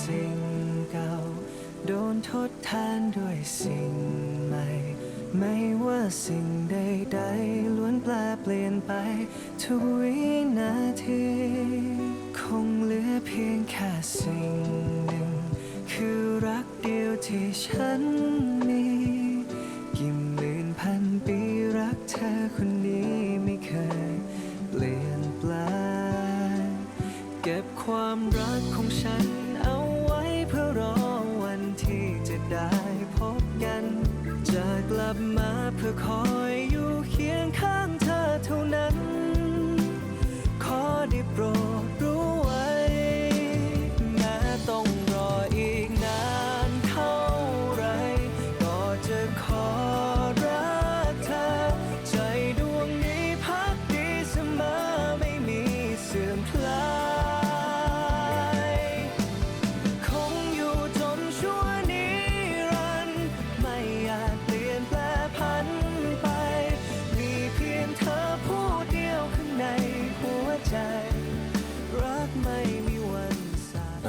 สิ่งเก่า โดนทดแทนด้วยสิ่งใหม่ ไม่ว่าสิ่งใดๆล้วนแปลเปลี่ยนไปทุกวินาที คงเหลือเพียงแค่สิ่งหนึ่ง คือรักเดียวที่ฉันมีกี่หมื่นพันปีรักเธอคนนี้ไม่เคยเปลี่ยนแปลงเก็บความรักของฉัน เพื่อคอยอยู่เคียงข้างเธอเท่านั้น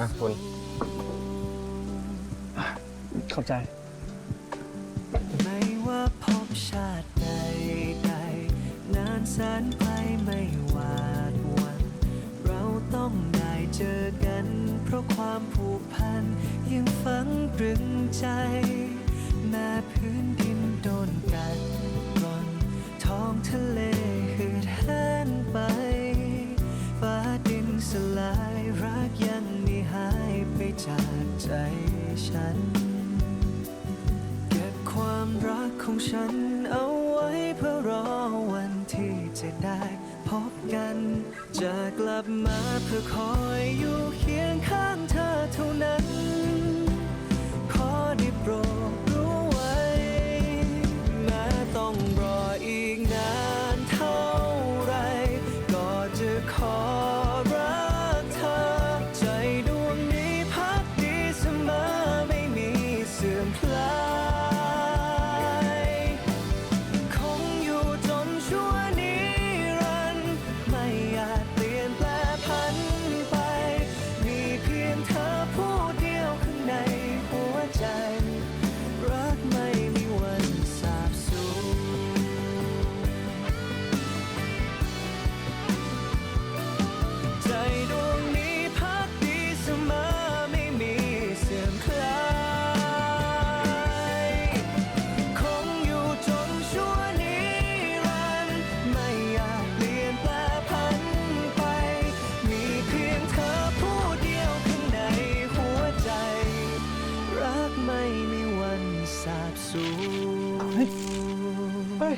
สาบอะคุณเข้าใจ ไม่ว่าพบชาติใดใดๆนานแสนไปไม่หวาดหวัน เราต้องได้เจอกัน เพราะความผูกพันยังฝังตรึงใจ ฉัน เก็บความรักของฉันเอาไว้เพื่อรอวันที่จะได้พบกัน จะกลับมาเพื่อคอยอยู่เคียงข้างเธอเท่านั้น ไม่มีวันสาบสูญเฮ้ย